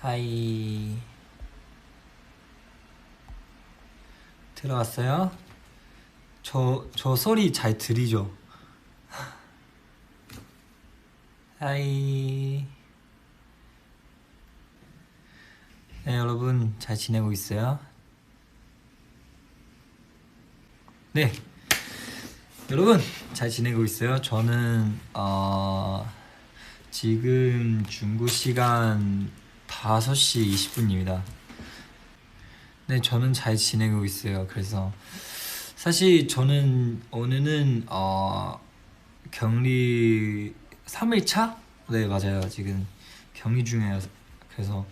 하이 들어왔어요? 저, 저 소리 잘 들리죠? 하이 네 여러분 잘 지내고 있어요? 네 여러분 잘 지내고 있어요? 저는 어, 지금 중국 시간 5시 20분입니다. 네, 저는 잘 지내고 있어요. 그래서 사실 저는 오늘은 어, 격리 3일차? 네, 맞아요. 지금 격리 중이에요. 그래서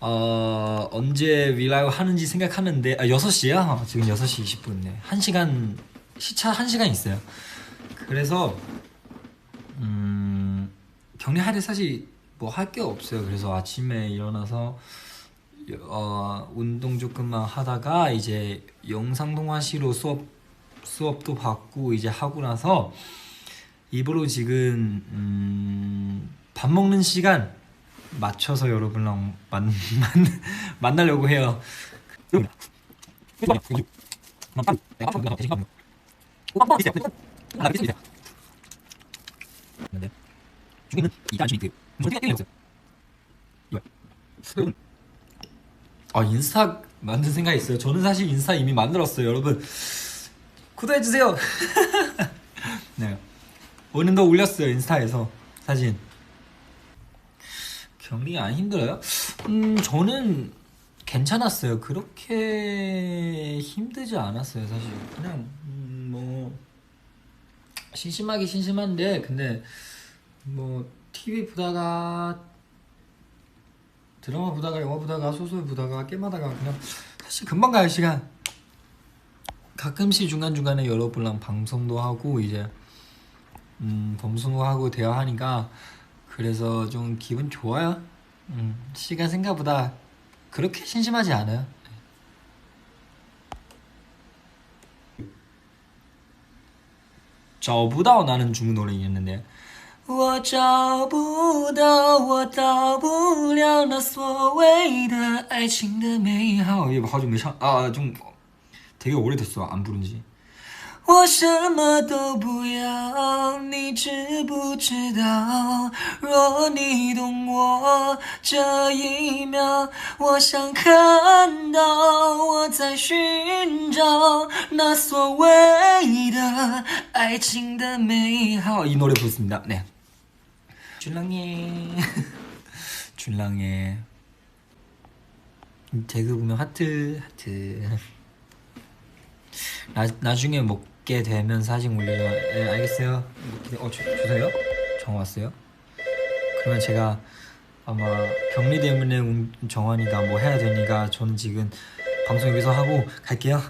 어, 언제 위라이브 하는지 생각하는데 아, 6시야? 지금 6시 20분. 네. 1시간 시차 1시간 있어요. 그래서 음, 격리할 때 사실 뭐 할 게 없어요. 그래서 아침에 일어나서 어, 운동 조금만 하다가 이제 영상 통화시로 수업 수업도 받고 이제 하고 나서 입으로 지금 음, 밥 먹는 시간 맞춰서 여러분랑 만, 만, 만나려고 해요. 근데 중에는 이 단순히 그 무슨 없어요. 이거. 아 인스타 만든 생각이 있어요. 저는 사실 인스타 이미 만들었어요, 여러분. 구독해 주세요. 네. 오늘도 올렸어요 인스타에서 사진. 격리 안 힘들어요? 음 저는 괜찮았어요. 그렇게 힘들지 않았어요, 사실. 그냥 음, 뭐 심심하기 심심한데 근데 뭐 TV 보다가 드라마 보다가 영화 보다가 소설 보다가 게임 하다가 그냥 사실 금방 가요 시간. 가끔씩 중간중간에 여러분랑 방송도 하고 이제 음 방송도 하고 대화하니까 그래서 좀 기분 좋아요. 음 시간 생각보다 그렇게 심심하지 않아요. 저보다 나는 중국 노래 있는데 我找不到，我到不了那所谓的爱情的美好。也好久没唱啊，좀 되게 오래됐어 안 부른 지. 我什么都不要，你知不知道？若你懂我，这一秒，我想看到我在寻找那所谓的爱情的美好。이 노래 부릅니다. 네. 줄랑해. 줄랑해. 대그 보면 하트 하트. 나, 나중에 먹게 되면 사진 올려요. 네 알겠어요. 어 주, 주세요. 정화 왔어요? 그러면 제가 아마 격리 때문에 웅- 정환이가 뭐 해야 되니까 저는 지금 방송 여기서 하고 갈게요